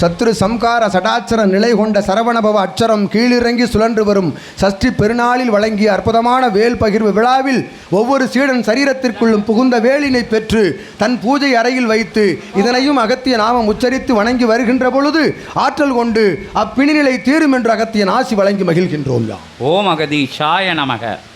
சத்ரு சம்கார சடாச்சர நிலை கொண்ட சரவணபவ அட்சரம் கீழிறங்கி சுழன்று வரும் சஷ்டி பெருநாளில் வழங்கிய அற்புதமான வேல் பகிர்வு விழாவில் ஒவ்வொரு சீடன் சரீரத்திற்குள்ளும் புகுந்த வேலினை பெற்று தன் பூஜை அறையில் வைத்து இதனையும் அகத்திய நாமம் உச்சரித்து வணங்கி வருகின்ற பொழுது ஆற்றல் கொண்டு அப்பிணிநிலை தீரும் என்று அகத்தியன் ஆசி வழங்கி மகிழ்கின்றோம் ஓம் அகதீஷாய நமக.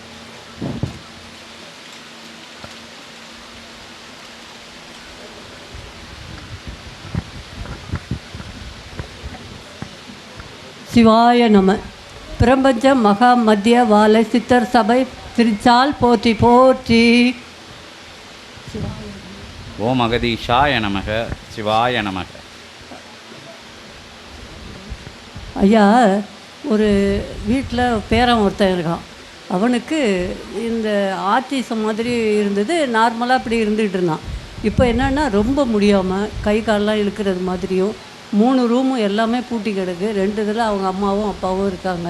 சிவாய நம. பிரபஞ்ச மகா மத்திய வாழை சித்தர் சபை திருச்சால் போற்றி போற்றி. ஓம் அகதீஷாய நமக சிவாய நமக. ஐயா ஒரு வீட்டில் பேரன் ஒருத்தன் இருக்கான். அவனுக்கு இந்த ஆர்டிசம் மாதிரி இருந்தது நார்மலாக அப்படி இருந்துகிட்டு இருந்தான். இப்போ என்னென்னா ரொம்ப முடியாமல் கை காலெலாம் இழுக்கிறது மாதிரியும் மூணு ரூமும் எல்லாமே பூட்டி கிடக்கு. ரெண்டு இதில் அவங்க அம்மாவும் அப்பாவும் இருக்காங்க.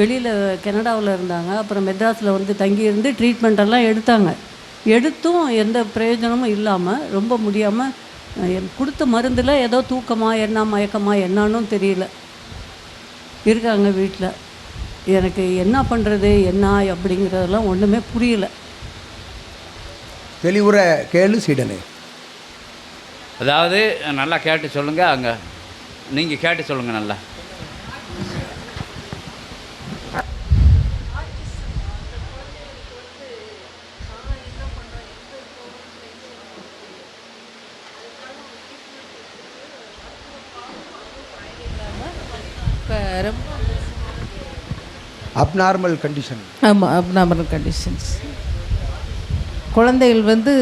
வெளியில் கனடாவில் இருந்தாங்க. அப்புறம் மெட்ராஸில் வந்து தங்கி இருந்து ட்ரீட்மெண்ட் எல்லாம் எடுத்தாங்க. எடுத்தும் எந்த பிரயோஜனமும் இல்லாமல் ரொம்ப முடியாமல் கொடுத்த மருந்தில் ஏதோ தூக்கமா என்ன மயக்கமா என்னன்னு தெரியல. இருக்காங்க வீட்டில் எனக்கு என்ன பண்ணுறது என்ன அப்படிங்கிறதெல்லாம் ஒன்றுமே புரியல. தெளிவுற கேளு சீடனே. அதாவது நல்லா கேட்டு சொல்லுங்கள் அங்கே நீங்கள் கேட்டு சொல்லுங்கள் நல்லா. அப்நார்மல் கண்டிஷன் ஆமாம் அப்நார்மல் கண்டிஷன்ஸ் குழந்தைகள் வந்து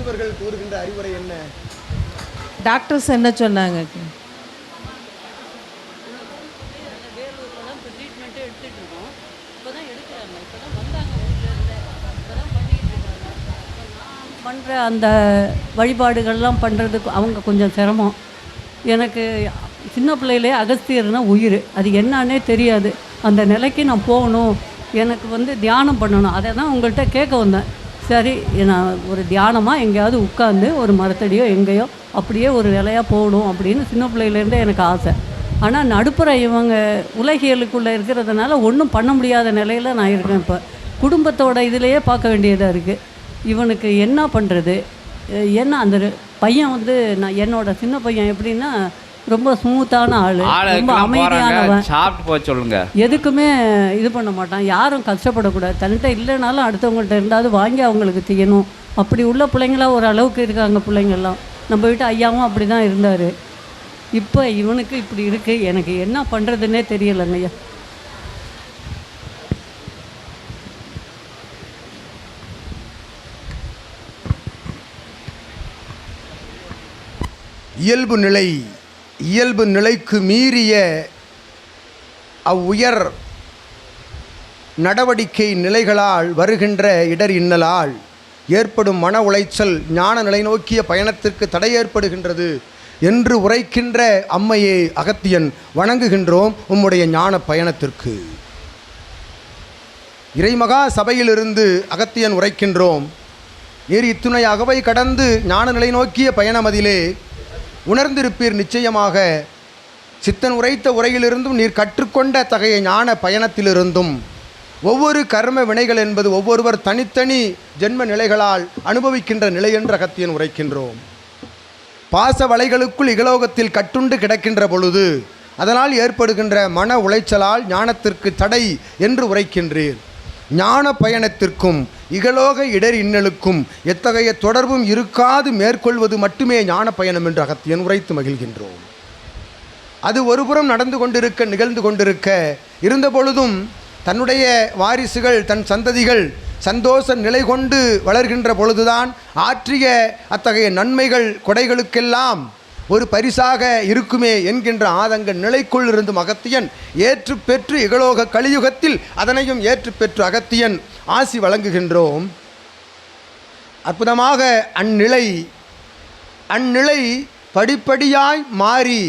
மருத்துவர்கள் கூறுகின்ற அறிவுரை என்ன? டாக்டர்ஸ் என்ன சொன்னாங்க? பண்ணுற அந்த வழிபாடுகள்லாம் பண்ணுறதுக்கு அவங்க கொஞ்சம் சிரமம். எனக்கு சின்ன பிள்ளையிலே அகஸ்தியர்னா உயிர். அது என்னன்னே தெரியாது. அந்த நிலைக்கு நான் போகணும். எனக்கு வந்து தியானம் பண்ணணும். அதை தான் உங்கள்கிட்ட கேட்க வந்தேன். சரி நான் ஒரு தியானமாக எங்கேயாவது உட்காந்து ஒரு மரத்தடியோ எங்கேயோ அப்படியே ஒரு வேலையாக போகணும் அப்படின்னு சின்ன பிள்ளையிலேருந்தே எனக்கு ஆசை. ஆனால் நடுப்புற இவங்க உலகியலுக்குள்ளே இருக்கிறதுனால ஒன்றும் பண்ண முடியாத நிலையில் நான் இருக்கேன் இப்போ. குடும்பத்தோட இதிலேயே பார்க்க வேண்டியதாக இருக்குது இவனுக்கு என்ன பண்ணுறது என்ன அந்த பையன் வந்து நான் என்னோட சின்ன பையன் எப்படின்னா ரொம்ப ஸ்மூத்தான ஆள் ரொம்ப அமைதியானவன். சாப்பிட்டு போக சொல்லுங்கள் எதுக்குமே இது பண்ண மாட்டான். யாரும் கஷ்டப்படக்கூடாது. தன்கிட்ட இல்லைனாலும் அடுத்தவங்கள்ட்ட இருந்தாவது வாங்கி அவங்களுக்கு செய்யணும் அப்படி உள்ள பிள்ளைங்களாம் ஒரு அளவுக்கு இருக்காங்க பிள்ளைங்கள்லாம். நம்ம வீட்டு ஐயாவும் அப்படி தான் இருந்தார். இப்போ இவனுக்கு இப்படி இருக்குது எனக்கு என்ன பண்ணுறதுன்னே தெரியலைங்க ஐயா. இயல்பு நிலை. இயல்பு நிலைக்கு மீறிய அவ்வுயர் நடவடிக்கை நிலைகளால் வருகின்ற இடர் இன்னலால் ஏற்படும் மன உளைச்சல் ஞான நிலை நோக்கிய பயணத்திற்கு தடை ஏற்படுகின்றது என்று உரைக்கின்ற அம்மையை அகத்தியன் வணங்குகின்றோம் உம்முடைய ஞான பயணத்திற்கு. இறைமகா சபையிலிருந்து அகத்தியன் உரைக்கின்றோம். நீர் இத்துணை அகவை கடந்து ஞான நிலை நோக்கிய பயணமதிலே உணர்ந்திருப்பீர் நிச்சயமாக. சித்தன் உரைத்த உரையிலிருந்தும் நீர் கற்றுக்கொண்ட தகைய ஞான பயணத்திலிருந்தும். ஒவ்வொரு கர்ம வினைகள் என்பது ஒவ்வொருவர் தனித்தனி ஜென்ம நிலைகளால் அனுபவிக்கின்ற நிலை என்று அகத்தியன் உரைக்கின்றோம். பாச வலைகளுக்குள் இகலோகத்தில் கட்டுண்டு கிடக்கின்ற பொழுது அதனால் ஏற்படுகின்ற மன உளைச்சலால் ஞானத்திற்கு தடை என்று உரைக்கின்றீர். ஞான பயணத்திற்கும் இகலோக இடர் இன்னலுக்கும் எத்தகைய தொடர்பும் இருக்காது மேற்கொள்வது மட்டுமே ஞான பயணம் என்று அகத்தியன் உரைத்து மகிழ்கின்றோம். அது ஒருபுறம் நடந்து கொண்டிருக்க நிகழ்ந்து கொண்டிருக்க இருந்த பொழுதும் தன்னுடைய வாரிசுகள் தன் சந்ததிகள் சந்தோஷ நிலை கொண்டு வளர்கின்ற பொழுதுதான் ஆற்றிய அத்தகைய நன்மைகள் கொடைகளுக்கெல்லாம் ஒரு பரிசாக இருக்குமே என்கின்ற ஆதங்க நிலைக்குள் அகத்தியன் ஏற்று பெற்று இகலோக கலியுகத்தில் அதனையும் ஏற்று பெற்று அகத்தியன் ஆசி வழங்குகின்றோம். அற்புதமாக அந்நிலை அந்நிலை படிப்படியாய் மாறி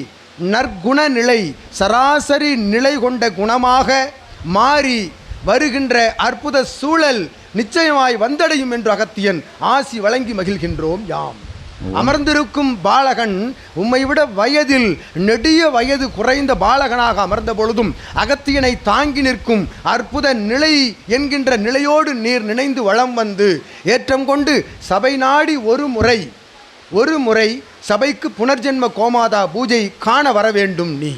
நற்குண நிலை சராசரி நிலை கொண்ட குணமாக மாறி வருகின்ற அற்புத சூழல் நிச்சயமாய் வந்தடையும் என்று அகத்தியன் ஆசி வழங்கி மகிழ்கின்றோம் யாம். அமர்ந்திருக்கும் பாலகன் உம்மை விட வயதில் நெடிய வயது குறைந்த பாலகனாக அமர்ந்த பொழுதும் அகத்தியனை தாங்கி நிற்கும் அற்புத நிலை என்கின்ற நிலையோடு நீர் நினைந்து வளம் வந்து ஏற்றம் கொண்டு சபை நாடி ஒரு முறை ஒரு முறை சபைக்கு புனர்ஜென்ம கோமாதா பூஜை காண வர வேண்டும் நீ.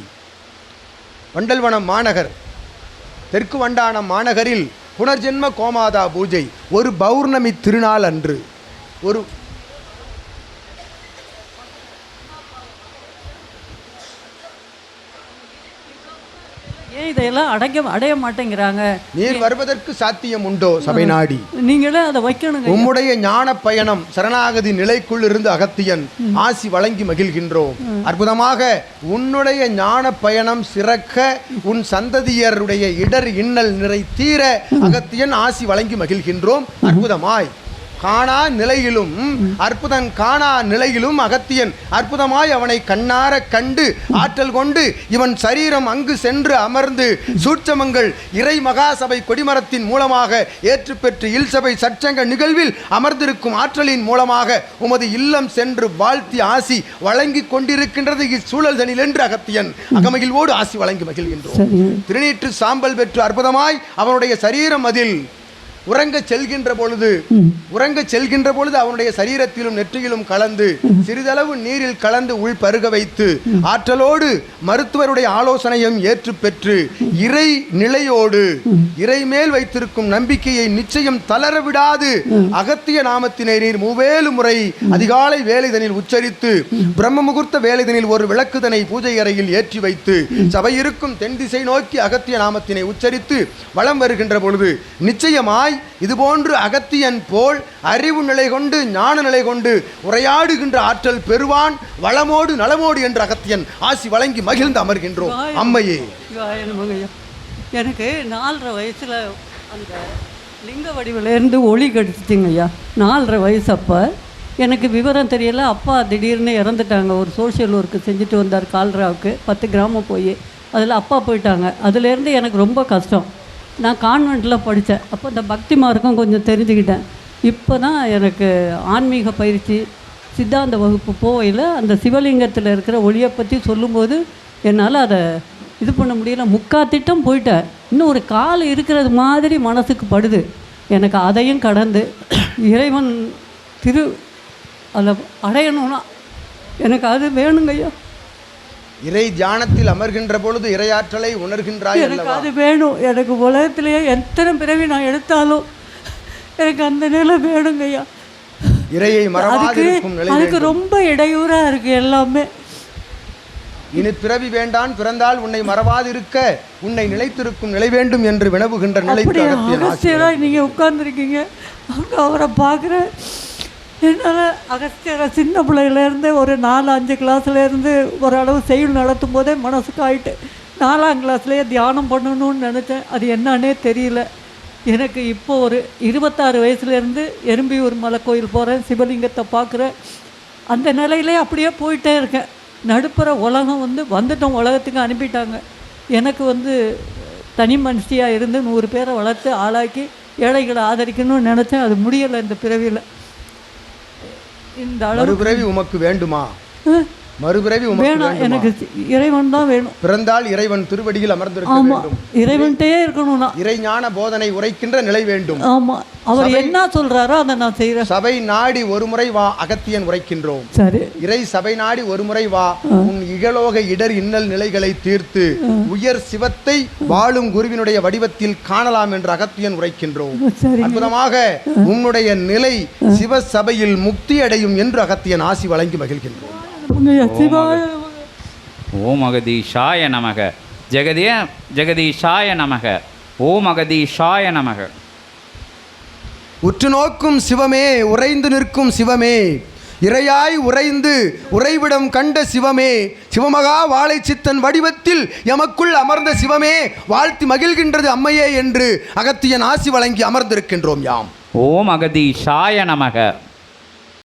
வண்டல்வனம் மாநகர் தெற்கு வண்டானம் மாநகரில் புனர்ஜென்ம கோமாதா பூஜை ஒரு பௌர்ணமி திருநாள் அன்று ஒரு இதையெல்லாம் அடைக்க அடைய மாட்டேங்கிறாங்க. நீர் வருவதற்கு சாத்தியம் உண்டோ சபை நாடி? நீங்களே அதை வைக்கணுங்க. உம்முடைய ஞான பயணம் சரணாகதி நிலைக்குள் இருந்து அகத்தியன் ஆசி வழங்கி மகிழ்கின்றோம். அற்புதமாக உன்னுடைய ஞான பயணம் சிறக்க உன் சந்ததியருடைய இடர் இன்னல் நிறை தீர அகத்தியன் ஆசி வழங்கி மகிழ்கின்றோம். அற்புதமாய். காணா நிலையிலும் அற்புதன் காணா நிலையிலும் அகத்தியன் அற்புதமாய் அவனை கண்ணார கண்டு ஆற்றல் கொண்டு இவன் சரீரம் அங்கு சென்று அமர்ந்து சூட்சமங்கள் இறை மகாசபை கொடிமரத்தின் மூலமாக ஏற்று பெற்று இல்சபை சற்சங்க நிகழ்வில் அமர்ந்திருக்கும் ஆற்றலின் மூலமாக உமது இல்லம் சென்று வாழ்த்தி ஆசி வழங்கி கொண்டிருக்கின்றது இச்சூழல் தனில் என்று அகத்தியன். அகமகிழ்வோடு ஆசி வழங்கி மகிழ்கின்றோம். திருநீற்று சாம்பல் பெற்று அற்புதமாய் அவனுடைய சரீரம் அதில் உறங்கச் செல்கின்ற பொழுது உறங்கச் செல்கின்ற பொழுது அவனுடைய சரீரத்திலும் நெற்றியிலும் கலந்து சிறிதளவு நீரில் கலந்து உள் பருக வைத்து ஆற்றலோடு மருத்துவருடைய ஆலோசனையும் ஏற்று பெற்று இறை நிலையோடு இறை மேல் வைத்திருக்கும் நம்பிக்கையை நிச்சயம் தளர விடாது. அகத்திய நாமத்தினை நீர் மூவேலு முறை அதிகாலை வேலைதனில் உச்சரித்து பிரம்ம முகூர்த்த வேலைதனில் ஒரு விளக்குதனை பூஜை அறையில் ஏற்றி வைத்து சபை இருக்கும் தென் திசை நோக்கி அகத்திய நாமத்தினை உச்சரித்து வலம் வருகின்ற பொழுது நிச்சயமாய் இதுபோன்று அகத்தியன் போல் அறிவு நிலை கொண்டு ஞான நிலை கொண்டு உரையாடுகின்ற ஆற்றல் பெறுவான் வளமோடு நலமோடு என்று அகத்தியன் ஆசி வழங்கி மகிழ்ந்து அமர்கின்றோம். அம்மையே. எனக்கு நாலரை வயசில் அந்த லிங்க வடிவிலேருந்து ஒளி கிடச்சிச்சிங்க ஐயா. நாலரை வயசு அப்போ. எனக்கு விவரம் தெரியல. அப்பா திடீர்னு இறந்துட்டாங்க. ஒரு சோஷியல் ஒர்க்கு செஞ்சுட்டு வந்தார் கால்ராவுக்கு. பத்து கிராமம் போய். அதில் அப்பா போயிட்டாங்க. அதுலேருந்து எனக்கு ரொம்ப கஷ்டம். நான் கான்வெண்ட்டில் படித்தேன். அப்போ இந்த பக்தி மார்க்கம் கொஞ்சம் தெரிஞ்சுக்கிட்டேன். இப்போ தான் எனக்கு ஆன்மீக பயிற்சி சித்தாந்த வகுப்பு போகையில் அந்த சிவலிங்கத்தில் இருக்கிற ஒளியை பற்றி சொல்லும்போது என்னால் அதை இது பண்ண முடியல. முக்கா திட்டம் போயிட்டேன் இன்னும் ஒரு கால் இருக்கிறது மாதிரி மனசுக்கு படுது. எனக்கு அதையும் கடந்து இறைவன் திரு அதில் அடையணும்னா எனக்கு அது வேணுங்கய்யா. இறை தியானத்தில் அமர்கின்ற பொழுது இறையாற்றலை உணர்கின்றாய் எனக்கு அது வேணும். எனக்கு உலகத்திலேயே எத்தனை பிறவி நான் எடுத்தாலும் எனக்கு அந்த நிலை வேணுங்க ஐயா இறையை நிலை அதுக்கு. ரொம்ப இடையூறாக இருக்குது எல்லாமே. இனி பிறவி வேண்டான் பிறந்தால் உன்னை மறவாதிருக்க உன்னை நிலைத்திருக்கும் நிலை வேண்டும் என்று வினவுகின்ற நீங்கள் உட்காந்துருக்கீங்க அங்கே அவரை பார்க்குறேன் என்னால் அகஸ்தியரை சின்ன பிள்ளையிலேருந்து ஒரு நாலு அஞ்சு கிளாஸ்லேருந்து ஓரளவு செயல் நடத்தும் போதே மனசுக்கு ஆயிட்டு நாலாம் கிளாஸ்லேயே தியானம் பண்ணணும்னு நினச்சேன். அது என்னன்னே தெரியல. எனக்கு இப்போ ஒரு இருபத்தாறு வயசுலேருந்து எறும்பியூர் மலை கோயில் போகிறேன் சிவலிங்கத்தை பார்க்குறேன். அந்த நிலையிலே அப்படியே போயிட்டே இருக்கேன். நடுப்புற உலகம் வந்து வந்துட்டோம். உலகத்துக்கு அனுப்பிட்டாங்க. எனக்கு வந்து தனி மனுஷியாக இருந்து நூறு பேரை வளர்த்து ஆளாக்கி ஏழைகளை ஆதரிக்கணும்னு நினச்சேன். அது முடியலை இந்த பிறவியில். இந்த மறுபிறவி உமக்கு வேண்டுமா? மறுபிறவி வேணாம் எனக்கு இறைவன் தான் வேணும். பிறந்தால் இறைவன் திருவடியில் அமர்ந்திருக்க வேண்டும். இறைவன்கிட்டே இருக்கணும்னா. இறைஞான போதனை உரைக்கின்ற நிலை வேண்டும். ஆமாம் அவர் என்ன சொல்கிறாரோ அதை நான் செய்கிறேன் சபை நாடி ஒரு முறை வா அகத்தியன் உரைக்கின்றோம். சரி. இறை சபை நாடி ஒரு முறை வா உன் இகலோக இடர் இன்னல் நிலைகளை தீர்த்து உயர் சிவத்தை வாழும் குருவினுடைய வடிவத்தில் காணலாம் என்று அகத்தியன் உரைக்கின்றோம். அற்புதமாக உன்னுடைய நிலை சிவ சபையில் முக்தி அடையும் என்று அகத்தியன் ஆசி வழங்கி மகிழ்கின்றோம் ஓம் அகதீஷாய நமக. ஜெகதிய ஜெகதீஷாய நமக. ஓம் அகதீஷாய நமக. உற்று நோக்கும் சிவமே உறைந்து நிற்கும் சிவமே. இறையாய் உறைந்து உறைவிடம் கண்ட சிவமே. சிவமகா வாழை சித்தன் வடிவத்தில் எமக்குள் அமர்ந்த சிவமே. வாழ்த்தி மகிழ்கின்றது அம்மையே என்று அகத்தியன் ஆசி வழங்கி அமர்ந்திருக்கின்றோம் யாம். ஓம் அகதீஷாய நமக.